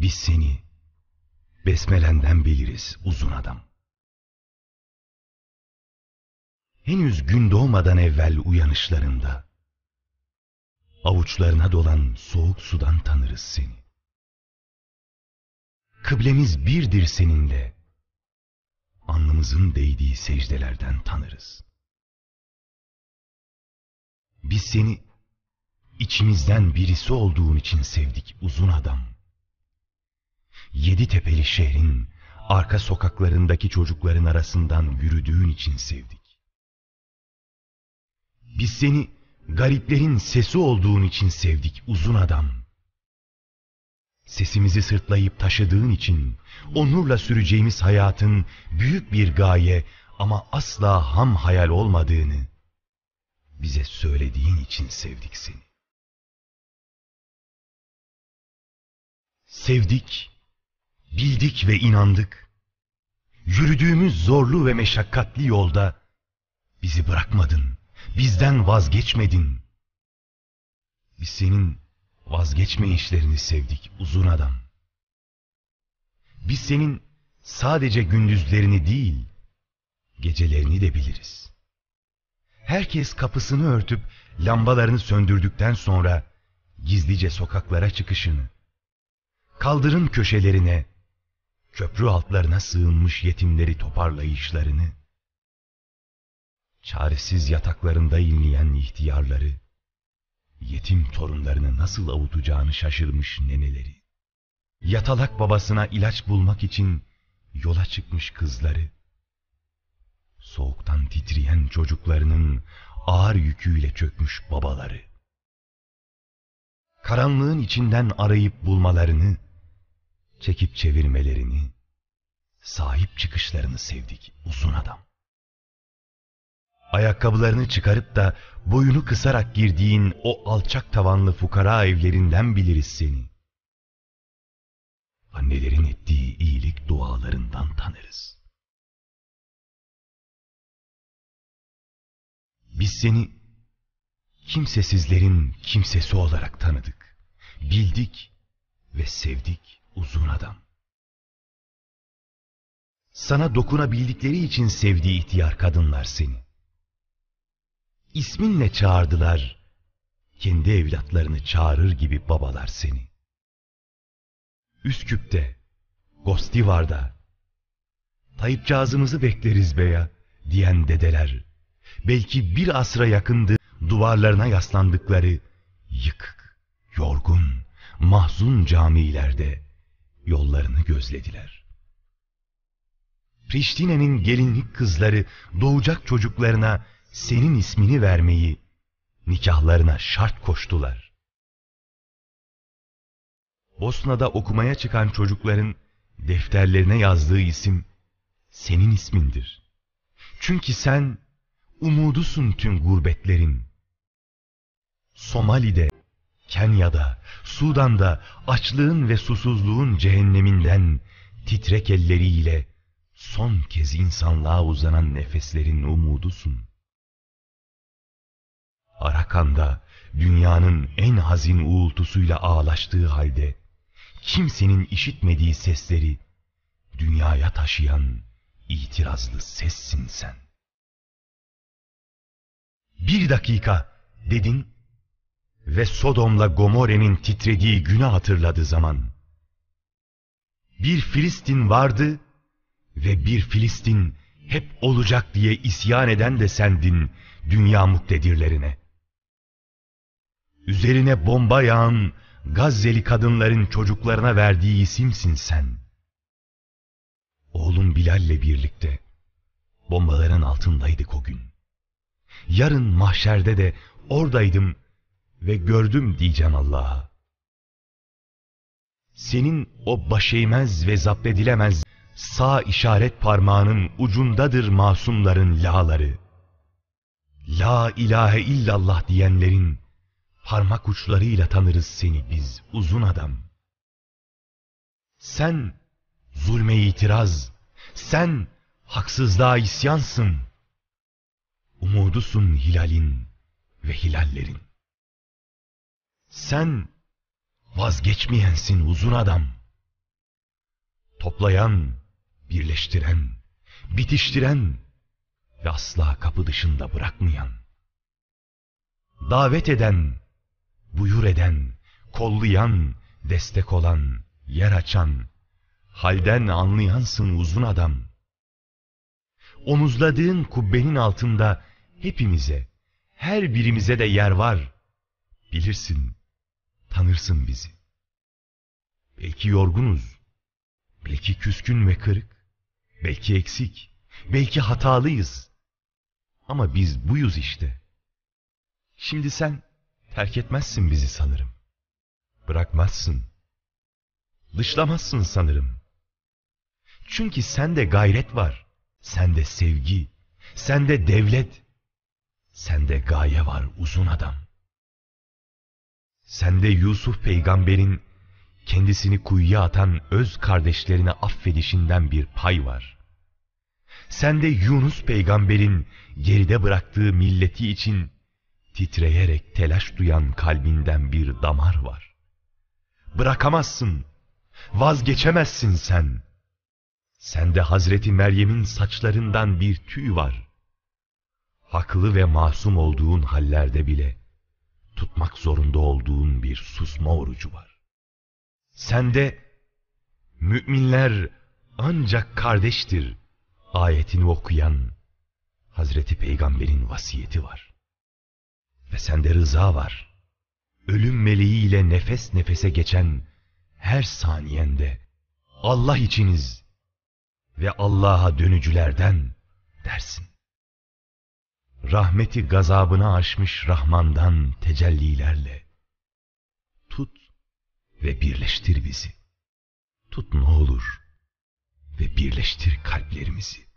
Biz seni besmelenden biliriz uzun adam. Henüz gün doğmadan evvel uyanışlarında, avuçlarına dolan soğuk sudan tanırız seni. Kıblemiz birdir seninle, alnımızın değdiği secdelerden tanırız. Biz seni içimizden birisi olduğun için sevdik uzun adam. Yedi tepeli şehrin arka sokaklarındaki çocukların arasından yürüdüğün için sevdik. Biz seni gariplerin sesi olduğun için sevdik uzun adam. Sesimizi sırtlayıp taşıdığın için onurla süreceğimiz hayatın büyük bir gaye ama asla ham hayal olmadığını bize söylediğin için sevdik seni. Sevdik, bildik ve inandık. Yürüdüğümüz zorlu ve meşakkatli yolda bizi bırakmadın, bizden vazgeçmedin. Biz senin vazgeçme işlerini sevdik uzun adam. Biz senin sadece gündüzlerini değil, gecelerini de biliriz. Herkes kapısını örtüp lambalarını söndürdükten sonra gizlice sokaklara çıkışını, kaldırım köşelerine, köprü altlarına sığınmış yetimleri toparlayışlarını, çaresiz yataklarında inleyen ihtiyarları, yetim torunlarını nasıl avutacağını şaşırmış neneleri, yatalak babasına ilaç bulmak için yola çıkmış kızları, soğuktan titreyen çocuklarının ağır yüküyle çökmüş babaları, karanlığın içinden arayıp bulmalarını, çekip çevirmelerini, sahip çıkışlarını sevdik uzun adam. Ayakkabılarını çıkarıp da boyunu kısarak girdiğin o alçak tavanlı fukara evlerinden biliriz seni. Annelerin ettiği iyilik dualarından tanırız. Biz seni kimsesizlerin kimsesi olarak tanıdık, bildik ve sevdik uzun adam. Sana dokunabildikleri için sevdiği ihtiyar kadınlar seni. İsminle çağırdılar, kendi evlatlarını çağırır gibi babalar seni. Üsküp'te, Gostivar'da, Tayyipcağızımızı bekleriz beya diyen dedeler, belki bir asra yakındı duvarlarına yaslandıkları yıkık, mahzun camilerde yollarını gözlediler. Priştine'nin gelinlik kızları doğacak çocuklarına senin ismini vermeyi nikahlarına şart koştular. Bosna'da okumaya çıkan çocukların defterlerine yazdığı isim senin ismindir. Çünkü sen umudusun tüm gurbetlerin. Somali'de, Kenya'da, Sudan'da açlığın ve susuzluğun cehenneminden titrek elleriyle son kez insanlığa uzanan nefeslerin umudusun. Arakan'da dünyanın en hazin uğultusuyla ağlaştığı halde kimsenin işitmediği sesleri dünyaya taşıyan itirazlı sessin sen. Bir dakika dedin ve Sodom'la Gomore'nin titrediği günü hatırladı zaman. Bir Filistin vardı ve bir Filistin hep olacak diye isyan eden de sendin dünya muktedirlerine. Üzerine bomba yağan Gazze'li kadınların çocuklarına verdiği isimsin sen. Oğlum Bilal'le birlikte bombaların altındaydık o gün. Yarın mahşerde de oradaydım ve gördüm diyeceğim Allah'a. Senin o başeymez ve zapt edilemez sağ işaret parmağının ucundadır masumların la'ları. La ilahe illallah diyenlerin parmak uçlarıyla tanırız seni biz uzun adam. Sen zulme itiraz, sen haksızlığa isyansın. Umudusun hilalin ve hilallerin. Sen vazgeçmeyensin uzun adam. toplayan, birleştiren, bitiştiren ve asla kapı dışında bırakmayan, davet eden, buyur eden, kollayan, destek olan, yer açan, halden anlayansın uzun adam. Omuzladığın kubbenin altında hepimize, her birimize de yer var. Bilirsin, tanırsın bizi. Belki yorgunuz, belki küskün ve kırık, belki eksik, belki hatalıyız. Ama biz buyuz işte. Şimdi sen terk etmezsin bizi sanırım. Bırakmazsın. Dışlamazsın sanırım. Çünkü sende gayret var, sende sevgi, sende devlet, sende gaye var uzun adam. Sende Yusuf peygamberin kendisini kuyuya atan öz kardeşlerine affedişinden bir pay var. Sende Yunus peygamberin geride bıraktığı milleti için titreyerek telaş duyan kalbinden bir damar var. Bırakamazsın, vazgeçemezsin sen. Sende Hazreti Meryem'in saçlarından bir tüy var. Haklı ve masum olduğun hallerde bile zorunda olduğun bir susma orucu var. Sende müminler ancak kardeştir ayetini okuyan Hazreti Peygamber'in vasiyeti var. Ve sende rıza var. Ölüm meleğiyle nefes nefese geçen her saniyende Allah içiniz ve Allah'a dönücülerden dersin. Rahmeti gazabına aşmış Rahman'dan tecellilerle tut ve birleştir bizi. Tut ne olur ve birleştir kalplerimizi.